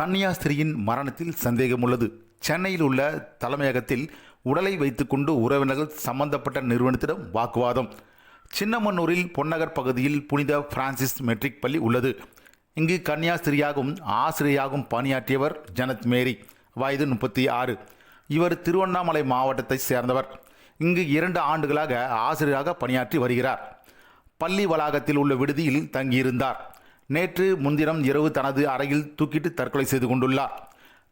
கன்னியாஸ்திரியின் மரணத்தில் சந்தேகம் உள்ளது சென்னையில் உள்ள தலைமையகத்தில் உடலை வைத்துக்கொண்டு உறவினர்கள் சம்பந்தப்பட்ட நிறுவனத்திடம் வாக்குவாதம். சின்னமன்னூரில் பொன்னகர் பகுதியில் புனித பிரான்சிஸ் மெட்ரிக் பள்ளி உள்ளது. இங்கு கன்னியாஸ்திரியாகவும் ஆசிரியராகவும் பணியாற்றியவர் ஜனத் மேரி வயது முப்பத்தி ஆறு. இவர் திருவண்ணாமலை மாவட்டத்தை சேர்ந்தவர். இங்கு இரண்டு ஆண்டுகளாக ஆசிரியராக பணியாற்றி வருகிறார். பள்ளி வளாகத்தில் உள்ள விடுதியில் தங்கியிருந்தார். நேற்று முன்தினம் இரவு தனது அறையில் தூக்கிட்டு தற்கொலை செய்து கொண்டுள்ளார்.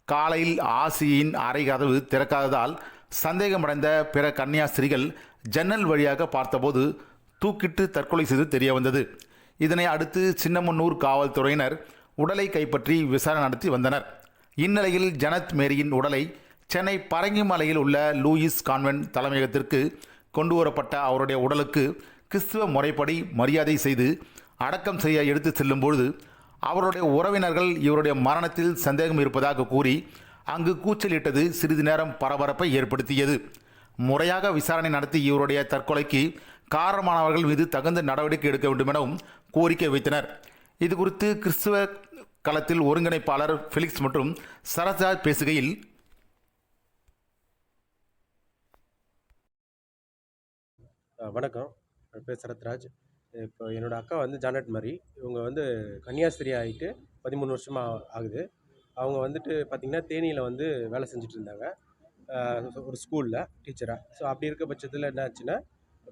காலையில் ஆசியின் அறை கதவு திறக்காததால் சந்தேகமடைந்த பிற கன்னியாஸ்திரிகள் ஜன்னல் வழியாக பார்த்தபோது தூக்கிட்டு தற்கொலை செய்து தெரிய வந்தது இதனை அடுத்து சின்னமன்னூர் காவல்துறையினர் உடலை கைப்பற்றி விசாரணை நடத்தி வந்தனர். இந்நிலையில் ஜனத் மேரியின் உடலை சென்னை பரங்கிமலையில் உள்ள லூயிஸ் கான்வென்ட் தலைமையகத்திற்கு கொண்டு வரப்பட்ட அவருடைய உடலுக்கு கிறிஸ்துவ முறைப்படி மரியாதை செய்து அடக்கம் செய்ய எடுத்து செல்லும்பொழுது அவருடைய உறவினர்கள் இவருடைய மரணத்தில் சந்தேகம் இருப்பதாக கூறி அங்கு கூச்சலிட்டது சிறிது நேரம் பரபரப்பை ஏற்படுத்தியது. முறையாக விசாரணை நடத்தி இவருடைய தற்கொலைக்கு காரணமானவர்கள் மீது தகுந்த நடவடிக்கை எடுக்க வேண்டும் எனவும் கோரிக்கை வைத்தனர். இது குறித்து கிறிஸ்துவ களத்தில் ஒருங்கிணைப்பாளர் ஃபிலிக்ஸ் மற்றும் சரத்ராஜ் பேசுகையில் வணக்கம். பேர் சரத்ராஜ். இப்போ என்னோடய அக்கா வந்து ஜானட் மாரி இவங்க வந்து கன்னியாஸ்திரி ஆகிட்டு பதிமூணு வருஷமாக ஆகுது. அவங்க வந்துட்டு பார்த்திங்கன்னா தேனியில் வந்து வேலை செஞ்சுட்டு இருந்தாங்க. ஒரு ஸ்கூலில் டீச்சராக ஸோ அப்படி இருக்க பட்சத்தில் என்ன ஆச்சுன்னா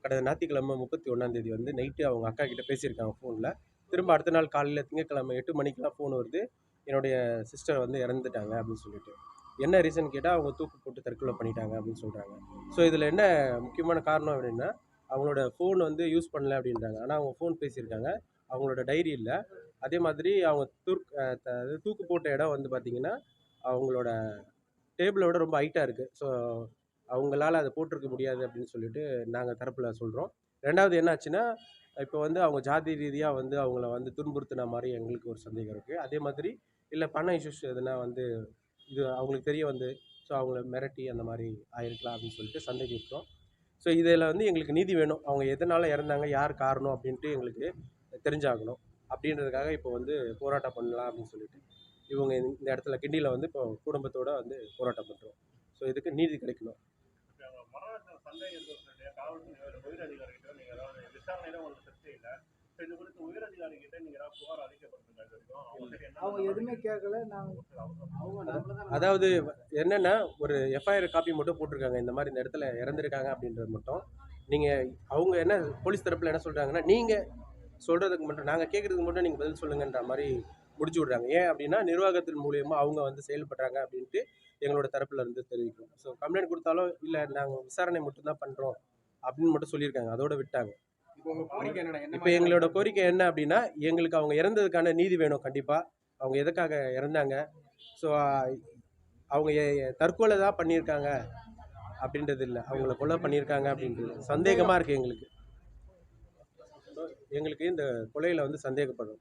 கடந்த ஞாயிற்றுக்கிழமை முப்பத்தி ஒன்றாந்தேதி வந்து நைட்டு அவங்க அக்கா கிட்டே பேசியிருக்காங்க ஃபோனில் திரும்ப அடுத்த நாள் காலையில் திங்கக்கிழமை எட்டு மணிக்கெலாம் ஃபோன் வருது. என்னுடைய சிஸ்டர் வந்து இறந்துட்டாங்க அப்படின்னு சொல்லிட்டு. என்ன ரீசன் கேட்டால் அவங்க தூக்கு போட்டு தற்கொலை பண்ணிட்டாங்க அப்படின்னு சொல்கிறாங்க ஸோ இதில் என்ன முக்கியமான காரணம் அப்படின்னா அவங்களோட ஃபோன் வந்து யூஸ் பண்ணல அப்படின்றாங்க. ஆனால் அவங்க ஃபோன் பேசியிருக்காங்க. அவங்களோட டைரி இல்லை. அதே மாதிரி அவங்க தூக் தூக்கு போட்ட இடம் வந்து பார்த்திங்கன்னா அவங்களோட டேபிளை விட ரொம்ப ஹைட்டாக இருக்குது ஸோ அவங்களால அதை போட்டிருக்க முடியாது அப்படின்னு சொல்லிட்டு நாங்கள் தரப்பில் சொல்கிறோம் ரெண்டாவது என்னாச்சுன்னா இப்போ வந்து அவங்க ஜாதி ரீதியாக வந்து அவங்கள வந்து துன்புறுத்தின மாதிரி எங்களுக்கு ஒரு சந்தேகம் இருக்குது அதே மாதிரி இல்லை பண இஷ்யூஸ் எதுனா வந்து இது அவங்களுக்கு தெரிய வந்து ஸோ அவங்கள மிரட்டி அந்த மாதிரி ஆயிருக்கலாம் அப்படின்னு சொல்லிட்டு சந்தேகிக்கிறோம். ஸோ இதில் வந்து எங்களுக்கு நீதி வேணும். அவங்க எதனால் இறந்தாங்க யார் காரணம் அப்படின்ட்டு எங்களுக்கு தெரிஞ்சாகணும். அப்படின்றதுக்காக இப்போ வந்து போராட்டம் பண்ணலாம் அப்படின்னு சொல்லிட்டு இவங்க இந்த இடத்துல கிண்டியில் வந்து இப்போ குடும்பத்தோடு வந்து போராட்டம் பண்ணுறோம் ஸோ இதுக்கு நீதி கிடைக்கணும். காவல்துறை உயர் அதிகாரிகிட்ட நீங்க ஏதாவது உங்களுக்கு திருப்தி இல்லை. இது குறித்து உயர் அதிகாரிகிட்ட ஏதாவது புகார் அவங்க எதுவுமே கேட்கல. நாங்க அவங்க நம்மள தான் அதாவது என்னென்னா ஒரு எஃப்ஐஆர் காப்பி மட்டும் போட்டிருக்காங்க. இந்த மாதிரி இந்த இடத்துல இறந்துருக்காங்க அப்படின்றது மட்டும். நீங்கள் அவங்க என்ன போலீஸ் தரப்பில் என்ன சொல்கிறாங்கன்னா நீங்கள் சொல்கிறதுக்கு மட்டும் நாங்கள் கேட்குறதுக்கு மட்டும் நீங்கள் பதில் சொல்லுங்கன்ற மாதிரி முடிச்சு விட்றாங்க. ஏன் அப்படின்னா நிர்வாகத்தின் மூலியமாக அவங்க வந்து செயல்படுறாங்க அப்படின்ட்டு எங்களோட தரப்புல இருந்து தெரிவிக்கிறோம் ஸோ கம்ப்ளைண்ட் கொடுத்தாலும் இல்லை நாங்கள் விசாரணை மட்டும்தான் பண்ணுறோம் அப்படின்னு மட்டும் சொல்லியிருக்காங்க. அதோட விட்டாங்க. இப்போ எங்களோட கோரிக்கை என்ன அப்படின்னா எங்களுக்கு அவங்க இறந்ததுக்கான நீதி வேணும் கண்டிப்பாக அவங்க எதுக்காக இறந்தாங்க? ஸோ அவங்க தற்கொலை தான் பண்ணியிருக்காங்க அப்படின்றது இல்லை. அவங்கள கொலை பண்ணியிருக்காங்க அப்படின்றது. சந்தேகமாக இருக்குது எங்களுக்கு. எங்களுக்கு இந்த கொலையில் வந்து சந்தேகப்படும்.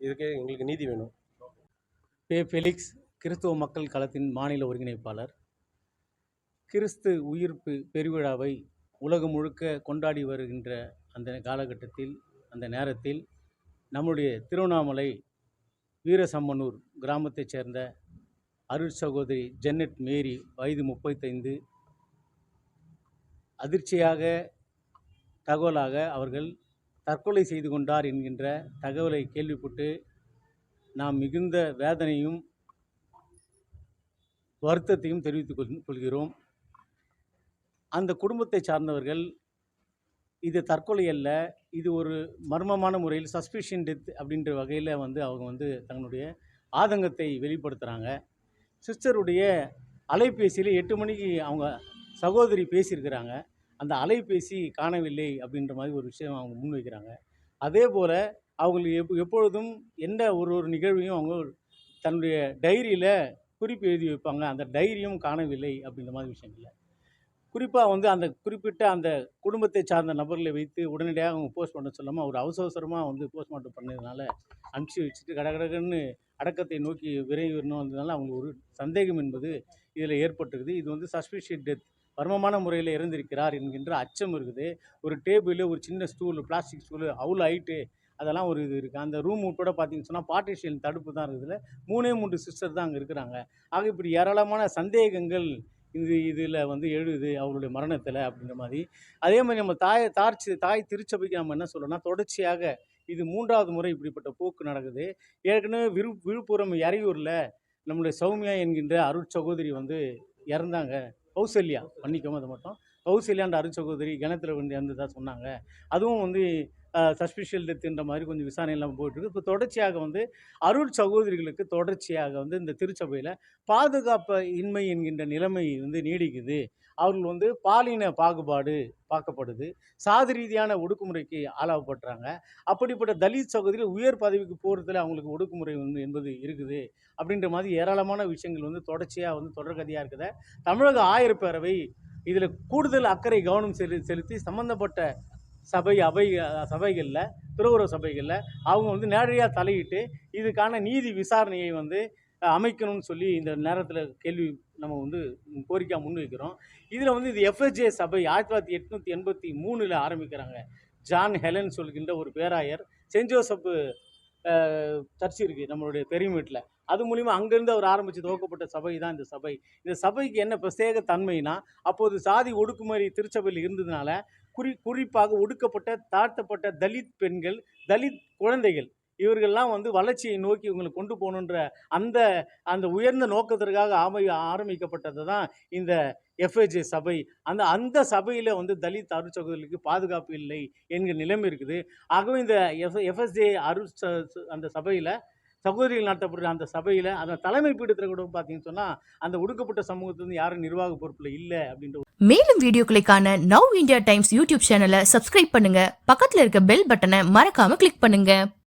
இதுக்கு எங்களுக்கு நீதி வேணும். பே ஃபெலிக்ஸ் கிறிஸ்துவ மக்கள் களத்தின் மாநில ஒருங்கிணைப்பாளர். கிறிஸ்து உயிர்ப்பு பெருவிழாவை உலகம் முழுக்க கொண்டாடி வருகின்ற அந்த காலகட்டத்தில் அந்த நேரத்தில் நம்முடைய திருவண்ணாமலை வீரசம்மனூர் கிராமத்தைச் சேர்ந்த அருள் சகோதரி ஜென்னட் மேரி வயது முப்பத்தைந்து. அதிர்ச்சியாக தகவலாக அவர்கள் தற்கொலை செய்து கொண்டார் என்கின்ற தகவலை கேள்விப்பட்டு நாம் மிகுந்த வேதனையும் வருத்தத்தையும் தெரிவித்துக் கொள்கிறோம். அந்த குடும்பத்தை சார்ந்தவர்கள் இது தற்கொலை அல்ல இது ஒரு மர்மமான முறையில் சஸ்பிஷன் டெத் அப்படின்ற வகையில் வந்து அவங்க வந்து தங்களுடைய ஆதங்கத்தை வெளிப்படுத்துகிறாங்க சிஸ்டருடைய அலைபேசியில் எட்டு மணிக்கு அவங்க சகோதரி பேசியிருக்கிறாங்க. அந்த அலைபேசி காணவில்லை அப்படின்ற மாதிரி ஒரு விஷயம் அவங்க முன்வைக்கிறாங்க அதே போல் அவங்களுக்கு எப் எப்பொழுதும் எந்த ஒரு ஒரு நிகழ்வையும் அவங்க தன்னுடைய டைரியில் குறிப்பு எழுதி வைப்பாங்க. அந்த டைரியும் காணவில்லை அப்படின்ற மாதிரி விஷயங்கள்ல குறிப்பாக வந்து அந்த குறிப்பிட்ட அந்த குடும்பத்தை சார்ந்த நபர்களை வைத்து உடனடியாக அவங்க போஸ்ட் பண்ண சொல்லாமல் அவர் அவசர அவசரமாக வந்து போஸ்ட்மார்ட்டம் பண்ணதுனால அனுப்பிச்சி வச்சுட்டு கடகடகன்னு அடக்கத்தை நோக்கி விரைவிடணும் வந்ததுனால அவங்களுக்கு ஒரு சந்தேகம் என்பது இதில் ஏற்பட்டிருக்குது. இது வந்து சஸ்பிஷியட் டெத் மர்மமான முறையில் இறந்திருக்கிறார் என்கின்ற அச்சம் இருக்குது. ஒரு டேபிள் ஒரு சின்ன ஸ்டூல் பிளாஸ்டிக் ஸ்டூல் அவ்வளோ ஹைட்டு அதெல்லாம் ஒரு இது இருக்குது அந்த ரூம் உட்பட பார்த்தீங்கன்னு சொன்னால் பார்ட்டிஷியன் தடுப்பு தான் இருக்குதுல மூணே மூன்று சிஸ்டர் தான் அங்கே இருக்கிறாங்க. ஆக இப்படி ஏராளமான சந்தேகங்கள் இது இதில் வந்து எழுது அவருடைய மரணத்தில் அப்படின்ற மாதிரி. அதே மாதிரி நம்ம தாய் தார்ச்சி தாய் திருச்சபைக்கு நம்ம என்ன சொல்லணும்னா தொடர்ச்சியாக இது மூன்றாவது முறை இப்படிப்பட்ட போக்கு நடக்குது. ஏற்கனவே விழு விழுப்புரம் எறையூரில் நம்முடைய சௌமியா என்கின்ற அருட்சகோதரி வந்து இறந்தாங்க. கௌசல்யா மன்னிக்கவும் அது மட்டும். கௌசல்யான்ற அருட்சகோதரி கிணத்துல வந்து இறந்ததா சொன்னாங்க. அதுவும் வந்து சஸ்பிஷியல் டெத்துன்ற மாதிரி கொஞ்சம் விசாரணை இல்லாமல் போயிட்டுருக்கு. இப்போ தொடர்ச்சியாக வந்து அருள் சகோதரிகளுக்கு தொடர்ச்சியாக வந்து இந்த திருச்சபையில் பாதுகாப்பு இன்மை என்கின்ற நிலைமை வந்து நீடிக்குது. அவர்கள் வந்து பாலின பாகுபாடு பார்க்கப்படுது. சாதி ரீதியான ஒடுக்குமுறைக்கு ஆளாகப்படுறாங்க. அப்படிப்பட்ட தலித் சகோதரி உயர் பதவிக்கு போகிறதுல அவங்களுக்கு ஒடுக்குமுறை வந்து என்பது இருக்குது. அப்படின்ற மாதிரி ஏராளமான விஷயங்கள் வந்து தொடர்ச்சியாக வந்து தொடர்கதையாக இருக்குத. தமிழக ஆயர்பேரவை இதில் கூடுதல் அக்கறை கவனம் செலு செலுத்தி சம்மந்தப்பட்ட சபை அவை சபைகளில் துறவுறவு சபைகளில் அவங்க வந்து நேரடியாக தலையிட்டு இதுக்கான நீதி விசாரணையை வந்து அமைக்கணும்னு சொல்லி இந்த நேரத்தில் கேள்வி நம்ம வந்து கோரிக்கை முன்வைக்கிறோம். இதில் வந்து இது எஃப்எஸ்ஜே சபை ஆயிரத்தி தொள்ளாயிரத்தி எட்நூற்றி எண்பத்தி மூணில் ஆரம்பிக்கிறாங்க. ஜான் ஹெலன் சொல்கின்ற ஒரு பேராயர் சென்ட் ஜோசப்பு சர்ச் இருக்குது நம்மளுடைய பெருமீட்டில் அது மூலிமா அங்கேருந்து அவர் ஆரம்பித்து துவக்கப்பட்ட சபை தான் இந்த சபை. இந்த சபைக்கு என்ன பிரத்யேக தன்மைனா அப்போது சாதி ஒடுக்குமுறை திருச்சபையில் இருந்ததுனால குறி குறிப்பாக ஒடுக்கப்பட்ட தாழ்த்தப்பட்ட தலித் பெண்கள் தலித் குழந்தைகள் இவர்கள்லாம் வந்து வளர்ச்சியை நோக்கி இவங்களை கொண்டு போகணுன்ற அந்த அந்த உயர்ந்த நோக்கத்திற்காக ஆமை ஆரம்பிக்கப்பட்டது தான் இந்த எஃப்ஏஜே சபை. அந்த அந்த சபையில் வந்து தலித் அருட்சகோதரிகளுக்கு பாதுகாப்பு இல்லை என்கிற நிலைமை இருக்குது. ஆகவே இந்த எஃப் எஃப்எஸ்ஜே அருள் ச- அந்த சபையில் சகோதரிகள் நடத்தப்படுற அந்த சபையில் அந்த தலைமை பீடத்தில் கூட பார்த்தீங்கன்னு சொன்னால் அந்த ஒடுக்கப்பட்ட சமூகத்திலிருந்து யாரும் நிர்வாக பொறுப்பில் இல்லை அப்படின்ற மேலும் வீடியோக்களுக்கான நவ் இந்தியா டைம்ஸ் யூடியூப் சேனலை சப்ஸ்கிரைப் பண்ணுங்க. பக்கத்தில் இருக்க பெல் பட்டனை மறக்காம கிளிக் பண்ணுங்க.